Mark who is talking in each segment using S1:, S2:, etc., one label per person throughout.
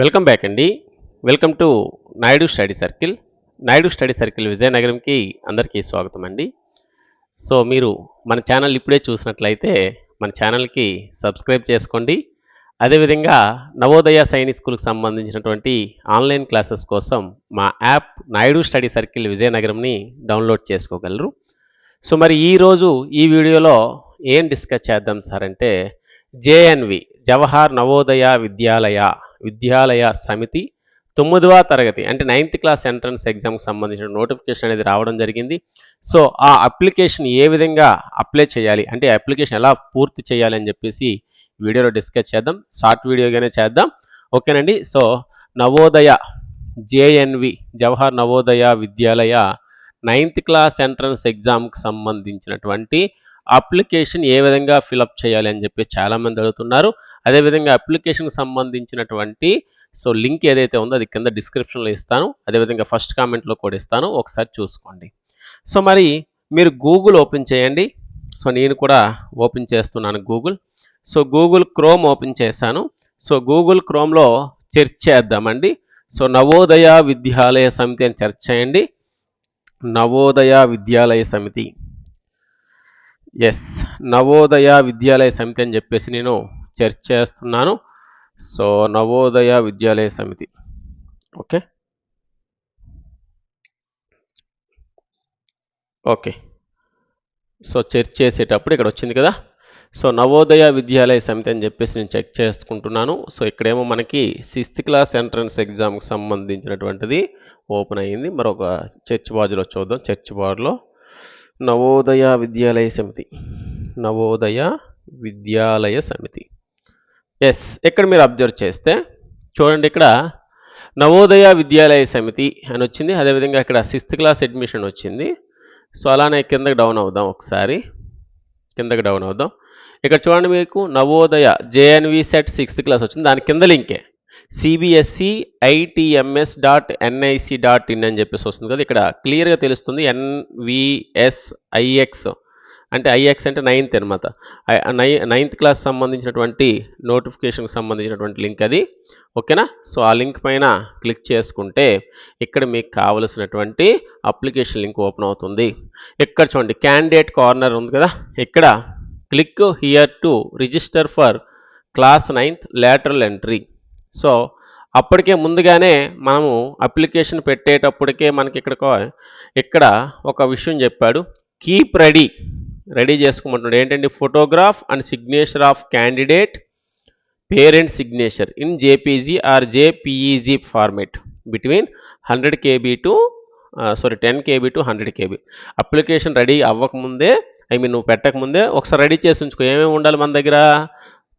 S1: Welcome back అండి. Welcome to Naidu study circle. Naidu study circle విజయనగరంకి అందరికీ స్వాగతం అండి. సో మీరు మన ఛానల్ ఇప్పుడే చూసినట్లయితే మన ఛానల్కి సబ్స్క్రైబ్ చేసుకోండి. అదేవిధంగా నవోదయ సైనిక్ స్కూల్కి సంబంధించినటువంటి ఆన్లైన్ క్లాసెస్ కోసం మా యాప్ నాయుడు స్టడీ సర్కిల్ విజయనగరంని డౌన్లోడ్ చేసుకోగలరు. సో మరి ఈరోజు ఈ వీడియోలో ఏం డిస్కస్ చేద్దాం సార్ అంటే జేఎన్వి జవహర్ నవోదయ విద్యాలయ విద్యాలయ సమితి తొమ్మిదవ తరగతి అంటే నైన్త్ క్లాస్ ఎంట్రన్స్ ఎగ్జామ్కి సంబంధించిన నోటిఫికేషన్ అనేది రావడం జరిగింది. సో ఆ అప్లికేషన్ ఏ విధంగా అప్లై చేయాలి? అంటే అప్లికేషన్ ఎలా పూర్తి చేయాలి అని చెప్పేసి వీడియోలో డిస్కస్ చేద్దాం. షార్ట్ వీడియోగానే చేద్దాం. ఓకేనండి. So Navodaya JNV Jawahar Navodaya Vidyalaya ninth class entrance ఎగ్జామ్కి సంబంధించినటువంటి అప్లికేషన్ ఏ విధంగా ఫిలప్ చేయాలి అని చెప్పి చాలామంది అడుగుతున్నారు. అదేవిధంగా అప్లికేషన్కి సంబంధించినటువంటి సో లింక్ ఏదైతే ఉందో అది కింద డిస్క్రిప్షన్లో ఇస్తాను. అదేవిధంగా ఫస్ట్ కామెంట్లో కూడా ఇస్తాను. ఒకసారి చూసుకోండి. సో మరి మీరు గూగుల్ ఓపెన్ చేయండి. సో నేను కూడా ఓపెన్ చేస్తున్నాను Google so Google Chrome open చేశాను. సో గూగుల్ క్రోమ్లో సెర్చ్ చేద్దామండి. సో నవోదయ విద్యాలయ సమితి అని సెర్చ్ చేయండి. నవోదయ విద్యాలయ సమితి. ఎస్ నవోదయ విద్యాలయ సమితి అని చెప్పేసి నేను చర్చ చేస్తున్నాను. సో నవోదయ విద్యాలయ సమితి. ఓకే? ఓకే. సో చర్చ్ చేసేటప్పుడు ఇక్కడ వచ్చింది కదా? సో నవోదయ విద్యాలయ సమితి అని చెప్పేసి నేను చెక్ చేసుకుంటున్నాను. సో ఇక్కడేమో మనకి సిక్స్త్ క్లాస్ ఎంట్రన్స్ ఎగ్జామ్కి సంబంధించినటువంటిది ఓపెన్ అయ్యింది. మరొక చర్చ్ బాజులో చూద్దాం. చర్చ్ బార్లో నవోదయ విద్యాలయ సమితి. నవోదయ విద్యాలయ సమితి. ఎస్ ఇక్కడ మీరు అబ్జర్వ్ చేస్తే చూడండి ఇక్కడ నవోదయ విద్యాలయ సమితి అని వచ్చింది. అదేవిధంగా ఇక్కడ సిక్స్త్ క్లాస్ అడ్మిషన్ వచ్చింది. సో అలానే కిందకి డౌన్ అవుదాం ఒకసారి. కిందకి డౌన్ అవుదాం. ఇక్కడ చూడండి మీకు Navodaya JNV set sixth class వచ్చింది. దాని కింద లింకే CBSE ITMS dot NIC dot in అని చెప్పేసి వస్తుంది కదా. ఇక్కడ క్లియర్గా తెలుస్తుంది ఎన్విఎస్ఐఎక్స్ అంటే ఐఎక్స్ అంటే నైన్త్ అనమాట నై నైన్త్ క్లాస్ సంబంధించినటువంటి నోటిఫికేషన్కి సంబంధించినటువంటి లింక్ అది. ఓకేనా? సో ఆ లింక్ పైన క్లిక్ చేసుకుంటే ఇక్కడ మీకు కావలసినటువంటి అప్లికేషన్ లింక్ ఓపెన్ అవుతుంది. ఇక్కడ చూడండి క్యాండిడేట్ కార్నర్ ఉంది కదా? ఇక్కడ click here to register for class ninth lateral entry so అప్పటికే ముందుగానే మనము అప్లికేషన్ పెట్టేటప్పటికే మనకి ఇక్కడ ఇక్కడ ఒక విషయం చెప్పాడు. కీప్ రెడీ రెడీ చేసుకోమంటున్నాడు ఏంటంటే photograph and signature of candidate parent signature in JPG or JPEG format between hundred KB to sorry ten KB to hundred KB. Application ready అవ్వకముందే ఐ మీన్ నువ్వు పెట్టకముందే ఒకసారి రెడీ చేసి ఉంచుకో. ఏమేమి ఉండాలి మన దగ్గర?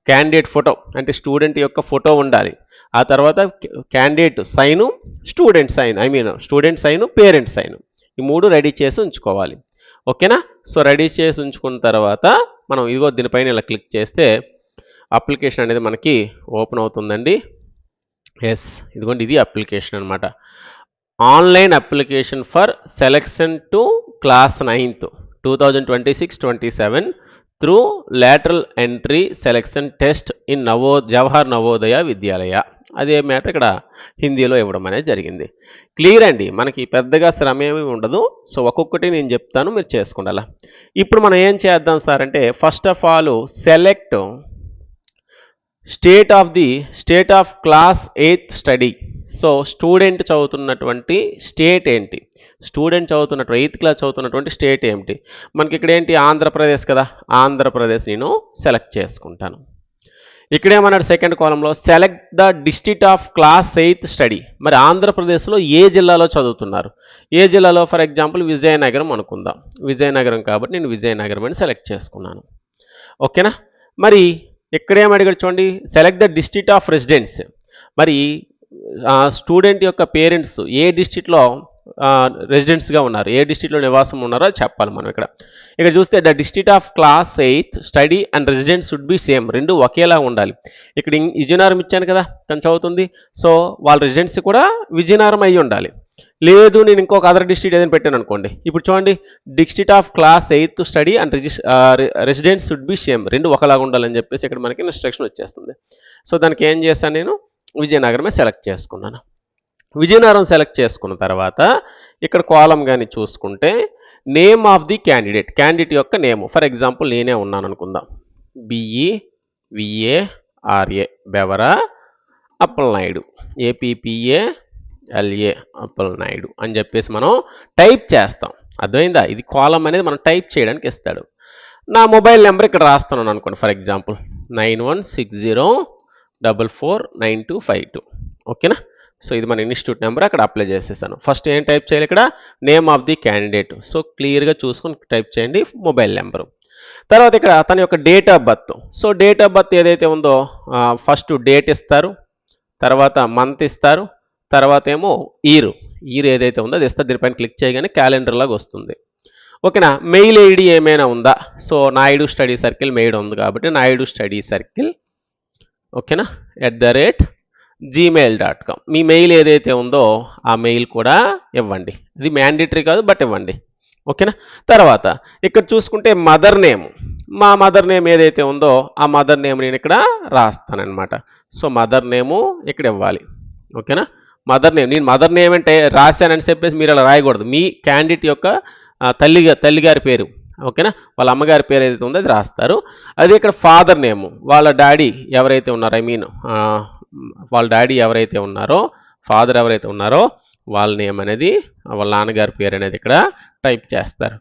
S1: క్యాండిడేట్ ఫోటో అంటే స్టూడెంట్ యొక్క ఫోటో ఉండాలి. ఆ తర్వాత candidate sign student sign I mean student sign parent sign ఈ మూడు రెడీ చేసి ఉంచుకోవాలి. ఓకేనా? సో రెడీ చేసి ఉంచుకున్న తర్వాత మనం ఇదిగో దీనిపైన ఇలా క్లిక్ చేస్తే అప్లికేషన్ అనేది మనకి ఓపెన్ అవుతుందండి. ఎస్ ఇదిగోండి ఇది అప్లికేషన్ అనమాట online application for selection to class ninth two thousand twenty six twenty seven through lateral entry selection test in నవో జవహర్ నవోదయ విద్యాలయ. అదే మ్యాటర్ ఇక్కడ హిందీలో ఇవ్వడం అనేది జరిగింది. క్లియర్ అండి. మనకి పెద్దగా శ్రమ ఏమీ ఉండదు. సో ఒక్కొక్కటి నేను చెప్తాను. మీరు చేసుకుండాలా? ఇప్పుడు మనం ఏం చేద్దాం సార్ అంటే first of all select state of the state of class eighth study so student చదువుతున్నటువంటి స్టేట్ ఏంటి? స్టూడెంట్ చదువుతున్నటువంటి ఎయిత్ క్లాస్ చదువుతున్నటువంటి స్టేట్ ఏమిటి? మనకి ఇక్కడ ఏంటి? ఆంధ్రప్రదేశ్ కదా. ఆంధ్రప్రదేశ్ నేను సెలెక్ట్ చేసుకుంటాను. ఇక్కడేమన్నాడు సెకండ్ కాలంలో select the district of class eighth study మరి ఆంధ్రప్రదేశ్లో ఏ జిల్లాలో చదువుతున్నారు? ఏ జిల్లాలో? ఫర్ ఎగ్జాంపుల్ విజయనగరం అనుకుందాం. విజయనగరం కాబట్టి నేను విజయనగరం అని సెలెక్ట్ చేసుకున్నాను. ఓకేనా? మరి ఇక్కడేం అడిగాడు చూడండి? Select the district of residence మరి స్టూడెంట్ యొక్క పేరెంట్స్ ఏ డిస్ట్రిక్ట్లో రెసిడెంట్స్గా ఉన్నారు. ఏ డిస్ట్రిక్ట్లో నివాసం ఉన్నారో చెప్పాలి మనం ఇక్కడ. ఇక్కడ చూస్తే the district of class eighth study and resident should be same రెండు ఒకేలా ఉండాలి. ఇక్కడ విజయనగరం ఇచ్చాను కదా తను చదువుతుంది. సో వాళ్ళ రెసిడెన్సీ కూడా విజయనగరం అయ్యి ఉండాలి. లేదు నేను ఇంకొక అదర్ డిస్ట్రిక్ట్ ఏదైనా పెట్టాను అనుకోండి. ఇప్పుడు చూడండి district of class eighth study and రిజిస్ residents should be same రెండు ఒకలాగా ఉండాలని చెప్పేసి ఇక్కడ మనకి ఇన్స్ట్రక్షన్ వచ్చేస్తుంది. సో దానికి ఏం చేస్తాను నేను? విజయనగరమే సెలెక్ట్ చేసుకున్నాను. విజయనగరం సెలెక్ట్ చేసుకున్న తర్వాత ఇక్కడ కాలం కానీ చూసుకుంటే name of the candidate candidate యొక్క నేమ్. ఫర్ ఎగ్జాంపుల్ నేనే ఉన్నాను అనుకుందాం. B E V A R A Bevara Appalanaidu. A P P A L A Appalanaidu అని చెప్పేసి మనం టైప్ చేస్తాం. అర్థమైందా? ఇది కాలం అనేది మనం టైప్ చేయడానికి ఇస్తాడు. నా మొబైల్ నెంబర్ ఇక్కడ రాస్తున్నాను అనుకోండి. For example nine one six zero double four nine two five two. ఓకేనా? సో ఇది మన ఇన్స్టిట్యూట్ నెంబర్ అక్కడ అప్లై చేసేసాను. ఫస్ట్ ఏం టైప్ చేయాలి ఇక్కడ? Name of the candidate so క్లియర్గా చూసుకొని టైప్ చేయండి మొబైల్ నెంబరు తర్వాత ఇక్కడ అతని యొక్క date of birth so date of birth ఏదైతే ఉందో ఫస్ట్ డేట్ ఇస్తారు తర్వాత మంత్ ఇస్తారు తర్వాత ఏమో ఇయర్ ఇయర్ ఏదైతే ఉందో అది ఇస్తారు. దీనిపైన క్లిక్ చేయగానే క్యాలెండర్ లాగా వస్తుంది. ఓకేనా మెయిల్ ఐడి ఏమైనా ఉందా? So Naidu study circle mail ఉంది కాబట్టి నాయుడు స్టడీ సర్కిల్ ఓకేనా at the rate gmail dot com me mail ఏదైతే ఉందో ఆ మెయిల్ కూడా ఇవ్వండి. ఇది మ్యాండేటరీ కాదు బట్ ఇవ్వండి. ఓకేనా తర్వాత ఇక్కడ చూసుకుంటే మదర్ నేమ్ మా మదర్ నేమ్ ఏదైతే ఉందో ఆ మదర్ నేమ్ నేను ఇక్కడ రాస్తానన్నమాట. సో మదర్ నేము ఇక్కడ ఇవ్వాలి. ఓకేనా మదర్ నేమ్ నేను మదర్ నేమ్ అంటే రాశానని చెప్పేసి మీరు అలా రాయకూడదు. మీ క్యాండిడేట్ యొక్క తల్లిగా తల్లి తల్లిగారి పేరు. ఓకేనా వాళ్ళ అమ్మగారి పేరు ఏదైతే ఉందో అది రాస్తారు. అది ఇక్కడ ఫాదర్ నేమ్ వాళ్ళ డాడీ ఎవరైతే ఉన్నారో ఐ మీన్ వాళ్ళ డాడీ ఎవరైతే ఉన్నారో ఫాదర్ ఎవరైతే ఉన్నారో వాళ్ళ నేమ్ అనేది వాళ్ళ నాన్నగారి పేరు అనేది ఇక్కడ టైప్ చేస్తారు.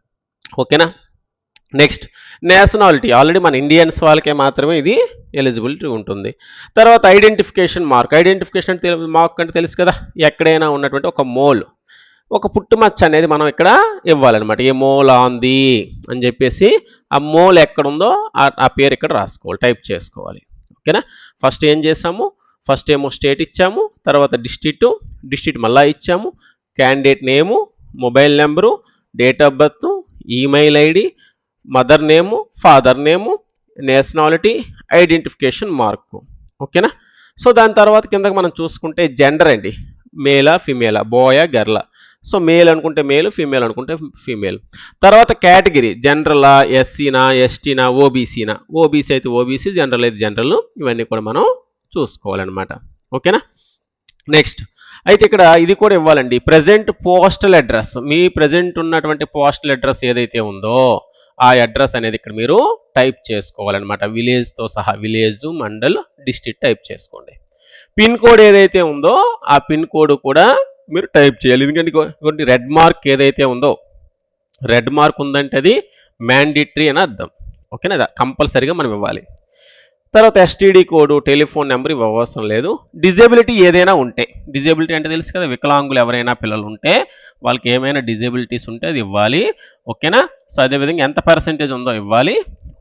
S1: ఓకేనా? Next nationality. ఆల్రెడీ మన ఇండియన్స్ వాళ్ళకే మాత్రమే ఇది ఎలిజిబిలిటీ ఉంటుంది. తర్వాత ఐడెంటిఫికేషన్ మార్క్. ఐడెంటిఫికేషన్ అంటే మార్క్ అంటే తెలుసు కదా? ఎక్కడైనా ఉన్నటువంటి ఒక మోల్. ఒక పుట్టుమచ్చ అనేది మనం ఇక్కడ ఇవ్వాలన్నమాట. ఏ మోల్ ఆంది అని చెప్పేసి ఆ మోల్ ఎక్కడుందో ఆ- ఆ పేరు ఇక్కడ రాసుకోవాలి టైప్ చేసుకోవాలి. ఓకేనా? ఫస్ట్ ఏం చేసాము? ఫస్ట్ ఏమో స్టేట్ ఇచ్చాము తర్వాత డిస్ట్రిక్ట్ డిస్ట్రిక్ట్ మళ్ళా ఇచ్చాము. Candidate name mobile number date of birth email ID mother name father name nationality identification mark ఓకేనా సో దాని తర్వాత కిందకి మనం చూసుకుంటే జెండర్ అండి. మేలా ఫిమేలా బోయా గర్ల సో మేల్ అనుకుంటే మేల్ ఫీమేల్ అనుకుంటే ఫీమేల్ తర్వాత కేటగిరీ జనరలా ఎస్సీనా ఎస్టీనా ఓబీసీనా ఓబీసీ అయితే ఓబీసీ జనరల్ అయితే జనరల్ ఇవన్నీ కూడా మనం చూసుకోవాలన్నమాట. ఓకేనా? నెక్స్ట్ అయితే ఇక్కడ ఇది కూడా ఇవ్వాలండి. ప్రజెంట్ పోస్టల్ అడ్రస్ మీ ప్రజెంట్ ఉన్నటువంటి పోస్టల్ అడ్రస్ ఏదైతే ఉందో ఆ అడ్రస్ అనేది ఇక్కడ మీరు టైప్ చేసుకోవాలన్నమాట. విలేజ్తో సహా విలేజ్ మండల్ డిస్ట్రిక్ట్ టైప్ చేసుకోండి. పిన్ కోడ్ ఏదైతే ఉందో ఆ పిన్ కోడ్ కూడా మీరు టైప్ చేయాలి. ఎందుకంటే రెడ్ మార్క్ ఏదైతే ఉందో రెడ్ మార్క్ ఉందంటే అది మ్యాండిటరీ అని అర్థం. ఓకేనా? కంపల్సరిగా కంపల్సరీగా మనం ఇవ్వాలి. తర్వాత ఎస్టీడీ కోడ్ టెలిఫోన్ నెంబర్ ఇవ్వవసరం లేదు. డిజేబిలిటీ ఏదైనా ఉంటే డిజేబిలిటీ అంటే తెలుసు కదా వికలాంగులు ఎవరైనా పిల్లలు ఉంటే వాళ్ళకి ఏమైనా డిజేబిలిటీస్ ఉంటే అది ఇవ్వాలి. ఓకేనా? సో అదేవిధంగా ఎంత పర్సెంటేజ్ ఉందో ఇవ్వాలి.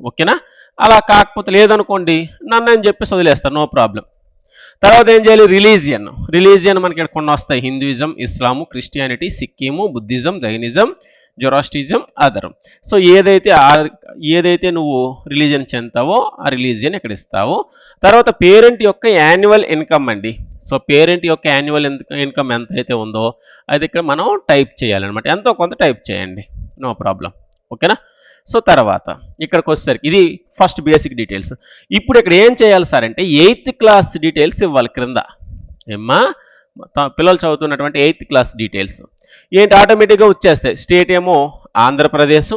S1: ఓకేనా? అలా కాకపోతే లేదనుకోండి నన్ను అని చెప్పేసి వదిలేస్తారు నో ప్రాబ్లం. తర్వాత ఏం చేయాలి? రిలీజియన్. రిలీజియన్ మనకి ఇక్కడ కొన్ని వస్తాయి. Hinduism Islam Christianity Sikhism Buddhism Jainism Zoroastrianism other so ఏదైతే ఆ- ఏదైతే నువ్వు రిలీజియన్ చెందుతావో ఆ రిలీజియన్ ఇక్కడ ఇస్తావు. తర్వాత పేరెంట్ యొక్క యాన్యువల్ ఇన్కమ్ అండి. సో పేరెంట్ యొక్క యాన్యువల్ ఇన్కమ్ ఎంత అయితే ఉందో అది ఇక్కడ మనం టైప్ చేయాలన్నమాట. ఎంతో కొంత టైప్ చేయండి. No problem. ఓకేనా? సో తర్వాత ఇక్కడికి వచ్చేసరికి ఇది ఫస్ట్ బేసిక్ డీటెయిల్స్. ఇప్పుడు ఇక్కడ ఏం చేయాలి సార్ అంటే ఎయిత్ క్లాస్ డీటెయిల్స్ ఇవ్వాలి క్రింద. ఏమ్మా? పిల్లలు చదువుతున్నటువంటి ఎయిత్ క్లాస్ డీటెయిల్స్. ఏంటి ఆటోమేటిక్గా వచ్చేస్తాయి. స్టేట్ ఏమో ఆంధ్రప్రదేశ్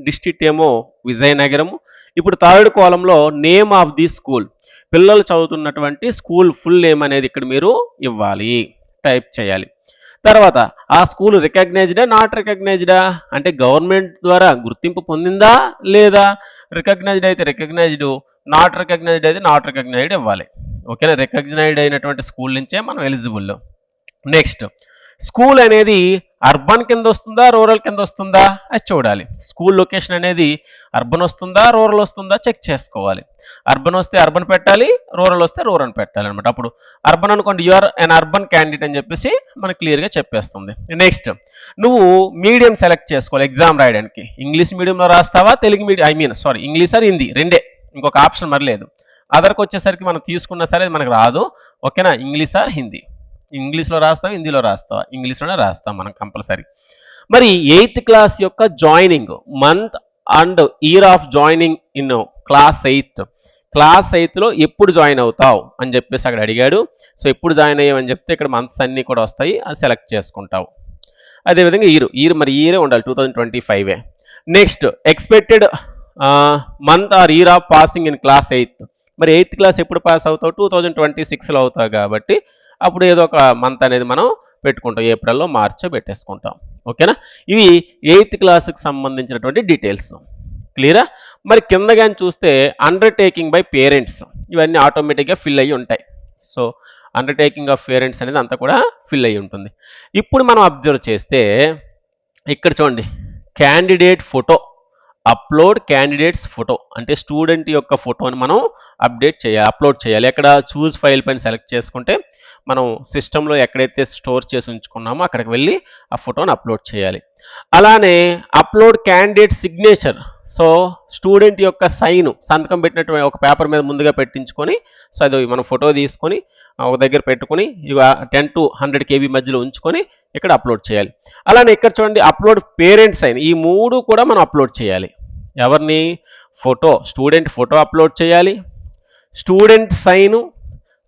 S1: డిస్ట్రిక్ట్ ఏమో విజయనగరము. ఇప్పుడు థర్డ్ కాలంలో నేమ్ ఆఫ్ ది స్కూల్. పిల్లలు చదువుతున్నటువంటి స్కూల్ ఫుల్ నేమ్ అనేది ఇక్కడ మీరు ఇవ్వాలి. టైప్ చేయాలి. తర్వాత ఆ స్కూల్ రికగ్నైజ్డా నాట్ రికగ్నైజ్డా? అంటే గవర్నమెంట్ ద్వారా గుర్తింపు పొందిందా లేదా? రికగ్నైజ్డ్ అయితే రికగ్నైజ్డ్ నాట్ రికగ్నైజ్డ్ అయితే నాట్ రికగ్నైజ్డ్ ఇవ్వాలి. ఓకేనా? రికగ్నైజ్డ్ అయినటువంటి స్కూల్ నుంచే మనం ఎలిజిబుల్. నెక్స్ట్ స్కూల్ అనేది అర్బన్ కింద వస్తుందా రూరల్ కింద వస్తుందా? అది చూడాలి. స్కూల్ లొకేషన్ అనేది అర్బన్ వస్తుందా రూరల్ వస్తుందా చెక్ చేసుకోవాలి. అర్బన్ వస్తే అర్బన్ పెట్టాలి రూరల్ వస్తే రూరల్ పెట్టాలి అనమాట అప్పుడు అర్బన్ అనుకోండి యూఆర్ అన్ అర్బన్ క్యాండిడేట్ అని చెప్పేసి మనకు క్లియర్గా చెప్పేస్తుంది. నెక్స్ట్ నువ్వు మీడియం సెలెక్ట్ చేసుకోవాలి ఎగ్జామ్ రాయడానికి. ఇంగ్లీష్ మీడియంలో రాస్తావా Telugu medium I mean sorry English or Hindi రెండే. ఇంకొక ఆప్షన్ మరి లేదు. అదర్కి వచ్చేసరికి మనం తీసుకున్నా సరే మనకు రాదు. ఓకేనా? ఇంగ్లీష్ ఆర్ హిందీ ఇంగ్లీష్లో రాస్తావు? హిందీలో రాస్తావా? ఇంగ్లీష్లోనే రాస్తాం మనం కంపల్సరీ. మరి ఎయిత్ క్లాస్ యొక్క joining month and year of joining in class eighth. Class ఎయిత్లో ఎప్పుడు జాయిన్ అవుతావు అని చెప్పేసి అక్కడ అడిగాడు. సో ఎప్పుడు జాయిన్ అయ్యావని చెప్తే ఇక్కడ మంత్స్ అన్నీ కూడా వస్తాయి. అది సెలెక్ట్ చేసుకుంటావు. అదేవిధంగా ఇయర్ ఇయర్ మరి ఇయరే ఉండాలి. Two thousand twenty ఫైవే next expected month or year of passing in class eighth మరి ఎయిత్ క్లాస్ ఎప్పుడు పాస్ అవుతావు? టూ థౌజండ్ ట్వంటీ సిక్స్లో అవుతావు కాబట్టి అప్పుడు ఏదో ఒక మంత్ అనేది మనం పెట్టుకుంటాం. ఏప్రిల్లో మార్చో పెట్టేసుకుంటాం. ఓకేనా? ఇవి ఎయిత్ క్లాస్కి సంబంధించినటువంటి డీటెయిల్స్. క్లియరా? మరి కింద కానీ చూస్తే అండర్టేకింగ్ బై పేరెంట్స్ ఇవన్నీ ఆటోమేటిక్గా ఫిల్ అయ్యి ఉంటాయి. సో అండర్టేకింగ్ ఆఫ్ పేరెంట్స్ అనేది అంతా కూడా ఫిల్ అయ్యి ఉంటుంది. ఇప్పుడు మనం అబ్జర్వ్ చేస్తే ఇక్కడ చూడండి. Candidate photo upload candidates photo అంటే స్టూడెంట్ యొక్క ఫోటోని మనం అప్డేట్ చేయాలి అప్లోడ్ చేయాలి. ఎక్కడ చూస్ ఫైల్ పైన సెలెక్ట్ చేసుకుంటే మనం సిస్టంలో ఎక్కడైతే స్టోర్ చేసి ఉంచుకున్నామో అక్కడికి వెళ్ళి ఆ ఫోటోని అప్లోడ్ చేయాలి. అలానే upload candidate signature so student యొక్క సైన్ సంతకం పెట్టినటువంటి ఒక పేపర్ మీద ముందుగా పెట్టించుకొని సో అది మనం ఫోటో తీసుకొని ఒక దగ్గర పెట్టుకొని ఇక టెన్ టు హండ్రెడ్ కేబీ మధ్యలో ఉంచుకొని ఇక్కడ అప్లోడ్ చేయాలి. అలానే ఇక్కడ చూడండి అప్లోడ్ పేరెంట్స్ సైన్ ఈ మూడు కూడా మనం అప్లోడ్ చేయాలి. ఎవరిని? ఫోటో స్టూడెంట్ ఫోటో అప్లోడ్ చేయాలి. స్టూడెంట్ సైను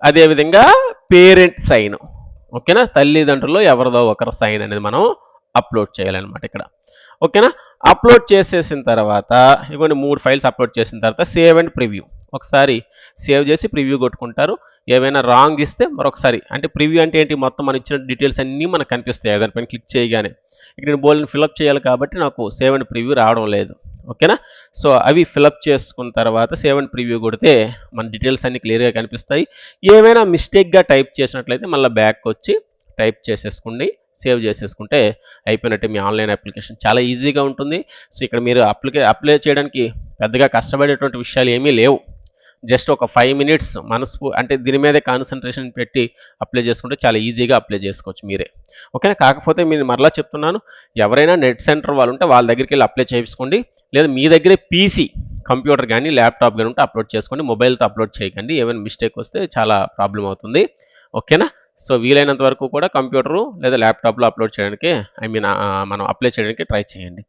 S1: అదేవిధంగా పేరెంట్ సైన్. ఓకేనా? తల్లిదండ్రులు ఎవరిదో ఒకరు సైన్ అనేది మనం అప్లోడ్ చేయాలన్నమాట ఇక్కడ. ఓకేనా? అప్లోడ్ చేసేసిన తర్వాత ఇవన్నీ మూడు ఫైల్స్ అప్లోడ్ చేసిన తర్వాత సేవ్ అండ్ ప్రివ్యూ. ఒకసారి సేవ్ చేసి ప్రివ్యూ కొట్టుకుంటారు. ఏవైనా రాంగ్ ఇస్తే మరొకసారి. అంటే ప్రివ్యూ అంటే ఏంటి? మొత్తం మనం ఇచ్చిన డీటెయిల్స్ అన్నీ మనకు కనిపిస్తాయి. దానిపైన క్లిక్ చేయగానే. ఇక్కడ నేను బోల్ని ఫిల్అప్ చేయాలి కాబట్టి నాకు సేవ్ అండ్ ప్రివ్యూ రావడం లేదు. ఓకేనా? సో అవి ఫిలప్ చేసుకున్న తర్వాత సేవ్ అండ్ ప్రివ్యూ కొడితే మన డీటెయిల్స్ అన్ని క్లియర్గా కనిపిస్తాయి. ఏమైనా మిస్టేక్గా టైప్ చేసినట్లయితే మళ్ళీ బ్యాక్ వచ్చి టైప్ చేసేసుకోండి. సేవ్ చేసేసుకుంటే అయిపోయినట్టు మీ ఆన్లైన్ అప్లికేషన్ చాలా ఈజీగా ఉంటుంది. సో ఇక్కడ మీరు అప్లికే అప్లై చేయడానికి పెద్దగా కష్టపడేటువంటి విషయాలు ఏమీ లేవు. జస్ట్ ఒక ఫైవ్ మినిట్స్ మనసు అంటే దీని మీదే కాన్సన్ట్రేషన్ పెట్టి అప్లై చేసుకుంటే చాలా ఈజీగా అప్లై చేసుకోవచ్చు మీరే. ఓకేనా కాకపోతే మీరు మరలా చెప్తున్నాను ఎవరైనా నెట్ సెంటర్ వాళ్ళు ఉంటే వాళ్ళ దగ్గరికి వెళ్ళి అప్లై చేయించుకోండి. లేదా మీ దగ్గరే పీసీ కంప్యూటర్ కానీ ల్యాప్టాప్ కానీ ఉంటే అప్లోడ్ చేసుకోండి. మొబైల్తో అప్లోడ్ చేయకండి. ఏమైనా మిస్టేక్ వస్తే చాలా ప్రాబ్లం అవుతుంది. ఓకేనా సో వీలైనంత వరకు కూడా కంప్యూటరు లేదా ల్యాప్టాప్లో అప్లోడ్ చేయడానికి ఐ మీన్ మనం అప్లై చేయడానికి ట్రై చేయండి.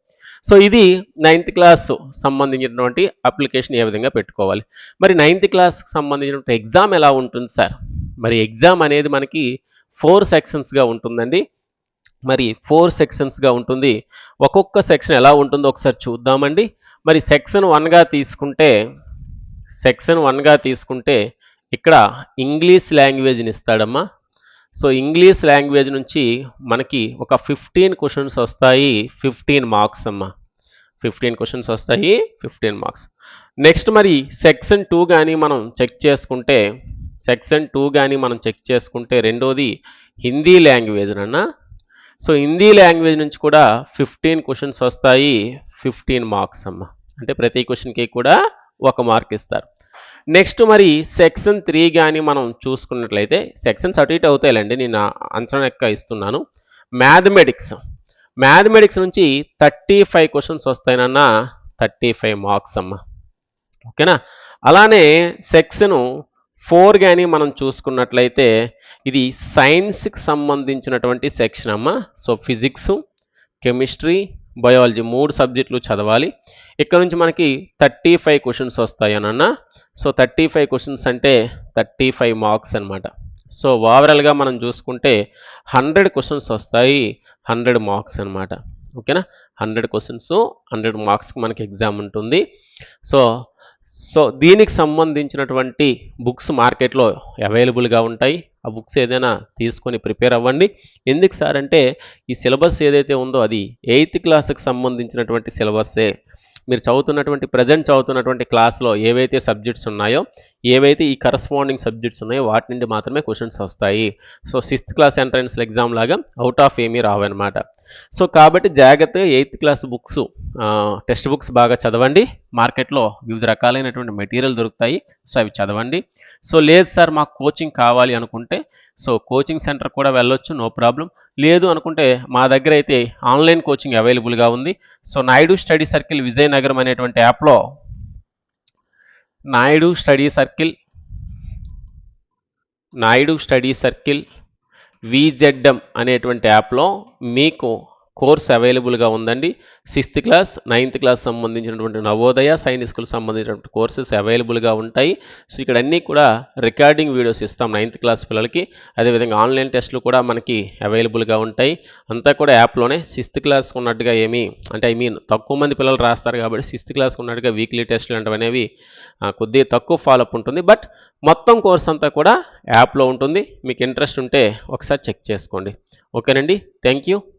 S1: సో ఇది నైన్త్ క్లాస్ సంబంధించినటువంటి అప్లికేషన్ ఏ విధంగా పెట్టుకోవాలి. మరి నైన్త్ క్లాస్కి సంబంధించినటువంటి ఎగ్జామ్ ఎలా ఉంటుంది సార్? మరి ఎగ్జామ్ అనేది మనకి ఫోర్ సెక్షన్స్గా ఉంటుందండి. మరి ఫోర్ సెక్షన్స్గా ఉంటుంది. ఒక్కొక్క సెక్షన్ ఎలా ఉంటుందో ఒకసారి చూద్దామండి. మరి సెక్షన్ వన్గా తీసుకుంటే సెక్షన్ వన్గా తీసుకుంటే ఇక్కడ ఇంగ్లీష్ లాంగ్వేజ్ని ఇస్తాడమ్మా. సో ఇంగ్లీష్ లాంగ్వేజ్ నుంచి మనకి ఒక ఫిఫ్టీన్ క్వశ్చన్స్ వస్తాయి. ఫిఫ్టీన్ మార్క్స్ అమ్మా. ఫిఫ్టీన్ క్వశ్చన్స్ వస్తాయి. ఫిఫ్టీన్ మార్క్స్ నెక్స్ట్ మరి సెక్షన్ టూ కానీ మనం చెక్ చేసుకుంటే సెక్షన్ టూ కానీ మనం చెక్ చేసుకుంటే రెండోది హిందీ లాంగ్వేజ్ అన్న. సో హిందీ లాంగ్వేజ్ నుంచి కూడా ఫిఫ్టీన్ క్వశ్చన్స్ వస్తాయి. ఫిఫ్టీన్ మార్క్స్ అమ్మ. అంటే ప్రతి క్వశ్చన్కి కూడా ఒక మార్క్ ఇస్తారు. నెక్స్ట్ మరి సెక్షన్ త్రీ కానీ మనం చూసుకున్నట్లయితే సెక్షన్స్ అటు ఇటు అవుతాయిలేండి నేను అంచనా లెక్క ఇస్తున్నాను. మ్యాథమెటిక్స్. మ్యాథమెటిక్స్ నుంచి థర్టీ ఫైవ్ క్వశ్చన్స్ వస్తాయనన్న థర్టీ ఫైవ్ మార్క్స్ అమ్మ. ఓకేనా? అలానే సెక్షన్ ఫోర్ కానీ మనం చూసుకున్నట్లయితే ఇది సైన్స్కి సంబంధించినటువంటి సెక్షన్ అమ్మ. సో ఫిజిక్స్ కెమిస్ట్రీ బయాలజీ మూడు సబ్జెక్టులు చదవాలి. ఇక్కడ నుంచి మనకి థర్టీ ఫైవ్ క్వశ్చన్స్ వస్తాయి అన్న. సో థర్టీ ఫైవ్ క్వశ్చన్స్ అంటే థర్టీ ఫైవ్ మార్క్స్ అనమాట సో ఓవరాల్గా మనం చూసుకుంటే హండ్రెడ్ క్వశ్చన్స్ వస్తాయి హండ్రెడ్ మార్క్స్ అనమాట ఓకేనా? హండ్రెడ్ క్వశ్చన్స్ హండ్రెడ్ మార్క్స్కి మనకి ఎగ్జామ్ ఉంటుంది. సో సో దీనికి సంబంధించినటువంటి బుక్స్ మార్కెట్లో అవైలబుల్గా ఉంటాయి. ఆ బుక్స్ ఏదైనా తీసుకొని ప్రిపేర్ అవ్వండి. ఎందుకు సార్ అంటే ఈ సిలబస్ ఏదైతే ఉందో అది ఎయిత్ క్లాస్కి సంబంధించినటువంటి సిలబస్సే మీరు చదువుతున్నటువంటి ప్రజెంట్ చదువుతున్నటువంటి క్లాస్లో ఏవైతే సబ్జెక్ట్స్ ఉన్నాయో ఏవైతే ఈ కరస్పాండింగ్ సబ్జెక్ట్స్ ఉన్నాయో వాటి నుండి మాత్రమే క్వశ్చన్స్ వస్తాయి. So sixth class entrance exam లాగా అవుట్ ఆఫ్ ఏమీ రావన్నమాట. సో కాబట్టి జాగ్రత్తగా eighth class books text books బాగా చదవండి. మార్కెట్లో వివిధ రకాలైనటువంటి మెటీరియల్ దొరుకుతాయి సో అవి చదవండి. సో లేదు సార్ మాకు కోచింగ్ కావాలి అనుకుంటే సో కోచింగ్ సెంటర్ కూడా వెళ్ళొచ్చు నో ప్రాబ్లం. లేదు అనుకుంటే మా దగ్గర అయితే ఆన్లైన్ కోచింగ్ అవైలబుల్గా ఉంది. So Naidu study circle Vizianagaram అనేటువంటి యాప్లో Naidu study circle Naidu study circle VZM అనేటువంటి యాప్లో మీకు కోర్స్ అవైలబుల్గా ఉందండి. సిక్స్త్ క్లాస్ నైన్త్ క్లాస్ సంబంధించినటువంటి నవోదయ సైన్ స్కూల్ సంబంధించినటువంటి కోర్సెస్ అవైలబుల్గా ఉంటాయి. సో ఇక్కడ అన్నీ కూడా రికార్డింగ్ వీడియోస్ ఇస్తాం నైన్త్ క్లాస్ పిల్లలకి. అదేవిధంగా ఆన్లైన్ టెస్ట్లు కూడా మనకి అవైలబుల్గా ఉంటాయి. అంతా కూడా యాప్లోనే సిక్స్త్ క్లాస్ ఉన్నట్టుగా ఏమీ అంటే ఐ మీన్ తక్కువ మంది పిల్లలు రాస్తారు కాబట్టి సిక్స్త్ క్లాస్ ఉన్నట్టుగా వీక్లీ టెస్ట్లు లాంటివి అనేవి కొద్దిగా తక్కువ ఫాలోఅప్ ఉంటుంది. బట్ మొత్తం కోర్స్ అంతా కూడా యాప్లో ఉంటుంది. మీకు ఇంట్రెస్ట్ ఉంటే ఒకసారి చెక్ చేసుకోండి. ఓకేనండి. Thank you.